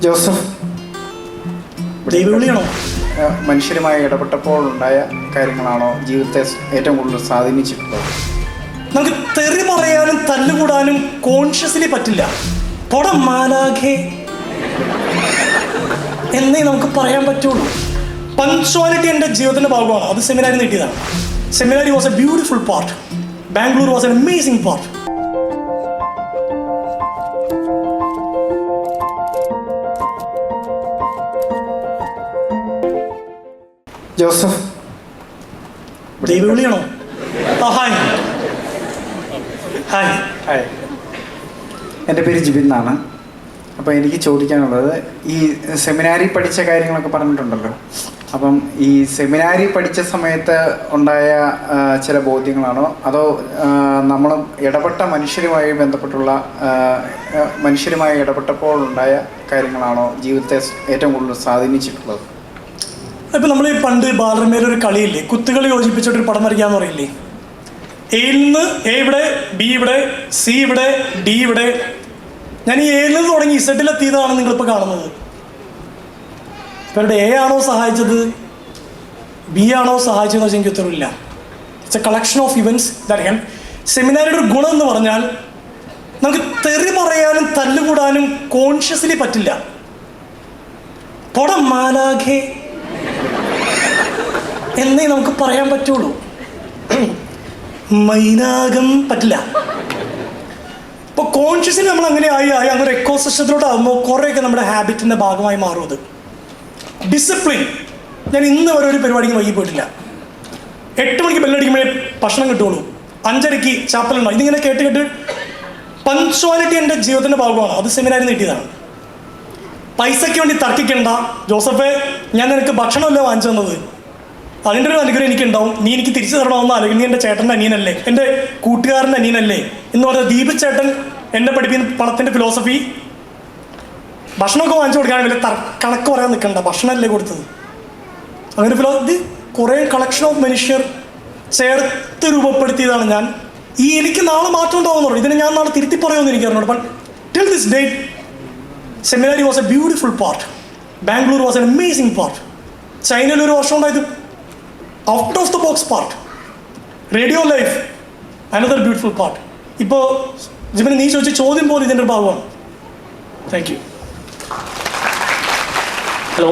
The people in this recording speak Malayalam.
ജോസഫ് ദൈവവിളിയാണോ മനുഷ്യരുമായി ഇടപെട്ടപ്പോൾ ഉണ്ടായ കാര്യങ്ങളാണോ ജീവിതത്തെ ഏറ്റവും കൂടുതൽ സ്വാധീനിച്ചിട്ടുള്ളത്? നമുക്ക് തെറി പറയാനും തല്ലുകൂടാനും കോൺഷ്യസ്ലി പറ്റില്ല. പൊട മാലാഖെ. എന്നേ നമുക്ക് പറയാൻ പറ്റുള്ളൂ. പങ്ക്ച്വാലിറ്റി എന്റെ ജീവിതത്തിന്റെ ഭാഗമാണ്. അത് seminary നീട്ടിയതാണ്. Seminary was a beautiful part Bangalore was an amazing part Joseph. ദൈവവിളിയാണോ ആ ഹായ്. ഹായ്. ഹായ്. എന്റെ പേര് ജിബിൻ എന്നാണ്. അപ്പോൾ എനിക്ക് ചോദിക്കാനുള്ളത് ഈ സെമിനാരി പഠിച്ച കാര്യങ്ങളൊക്കെ പറഞ്ഞിട്ടുണ്ടല്ലോ. അപ്പം ഈ സെമിനാരി പഠിച്ച സമയത്ത് ഉണ്ടായ ചില ബോധ്യങ്ങളാണോ? അതോ നമ്മൾ ഇടപെട്ട മനുഷ്യരുമായി ബന്ധപ്പെട്ടുള്ള മനുഷ്യരുമായി ഇടപെട്ടപ്പോൾ ഉണ്ടായ കാര്യങ്ങളാണോ ജീവിതത്തെ ഏറ്റവും കൂടുതൽ സ്വാധീനിച്ചിട്ടുള്ളത്? ഇപ്പൊ നമ്മൾ ഈ പണ്ട് ബാലരമേൽ ഒരു കളിയില്ലേ? കുത്തുകളി യോജിപ്പിച്ചിട്ടൊരു പടം വരയ്ക്കാന്ന് പറയില്ലേ? എയിൽ നിന്ന് എ ഇവിടെ ബി ഇവിടെ സി ഇവിടെ ഡി ഇവിടെ. ഞാൻ ഈ എയിൽ നിന്ന് തുടങ്ങി ഇസഡിലെത്തിയതാണ് നിങ്ങളിപ്പോൾ കാണുന്നത്. ഇവരുടെ എ ആണോ സഹായിച്ചത്? ബി ആണോ സഹായിച്ചതെന്ന് വെച്ചാൽ എനിക്ക് ഉത്തരവില്ല. It's a collection of events that സെമിനാരിയുടെ ഒരു ഗുണം എന്ന് പറഞ്ഞാൽ നമുക്ക് തെറി പറയാനും തല്ലുകൂടാനും കോൺഷ്യസ്ലി പറ്റില്ല. പടം മാലാഖെ എന്നേ നമുക്ക് പറയാൻ പറ്റുള്ളൂ. മൈനാകം പറ്റില്ല. ഇപ്പോൾ കോൺഷ്യസ്ലി നമ്മൾ അങ്ങനെ ആയി ആയി അങ്ങനെ എക്കോ സിസ്റ്റത്തിലോട്ട് ആകുമ്പോൾ കുറേയൊക്കെ നമ്മുടെ ഹാബിറ്റിന്റെ ഭാഗമായി മാറും അത്. ഡിസിപ്ലിൻ ഞാൻ ഇന്ന് വരെ ഒരു പരിപാടിക്ക് വൈകി പോയിട്ടില്ല. എട്ട് മണിക്ക് ബെല്ലടിക്കുമ്പോഴേ ഭക്ഷണം കിട്ടുള്ളൂ. അഞ്ചരയ്ക്ക് ചാപ്പലുണ്ടോ ഇതിങ്ങനെ കേട്ട് കേട്ട് പഞ്ച്വാലിറ്റി എന്റെ ജീവിതത്തിന്റെ ഭാഗമാണ്. അത് സെമിനാരി നീട്ടിയതാണ് പൈസയ്ക്ക് വേണ്ടി തർക്കിക്കണ്ട. ജോസഫെ ഞാൻ നിനക്ക് ഭക്ഷണമല്ല വാങ്ങിച്ചു തന്നത്? അതിന്റെ ഒരു അനുഗ്രഹം എനിക്കുണ്ടാവും. നീ എനിക്ക് തിരിച്ചു തരണമെന്ന് അല്ലെങ്കിൽ നീ എന്റെ ചേട്ടന്റെ അനിയനല്ലേ? എന്റെ കൂട്ടുകാരന്റെ അനിയനല്ലേ? എന്ന് പറഞ്ഞ ദീപ് ചേട്ടൻ എന്നെ പഠിപ്പിക്കുന്ന പണത്തിന്റെ ഫിലോസഫി ഭക്ഷണമൊക്കെ വാങ്ങിച്ചു കൊടുക്കാൻ തർ കണക്ക് പറയാൻ നിൽക്കണ്ട. ഭക്ഷണമല്ലേ കൊടുത്തത്. അങ്ങനെ ഫിലോ ഇത് കുറേ കളക്ഷൻ ഓഫ് മനുഷ്യർ ചേർത്ത് രൂപപ്പെടുത്തിയതാണ് ഞാൻ. ഈ എനിക്ക് നാളെ മാറ്റം ഉണ്ടാവുന്നുള്ളൂ ഇതിനെ ഞാൻ നാളെ തിരുത്തി പറയുമെന്ന് എനിക്ക് അറിഞ്ഞോളൂ but till this date seminary was a beautiful part Bangalore was an amazing part ചൈനയിൽ ഒരു വർഷം ഉണ്ടായത് out of the box part radio life another beautiful part ഇപ്പോൾ ജിമിന് നീ ചോദിച്ച ചോദ്യം പോലും ഇതിന്റെ ഭാഗമാണ്. Thank you hello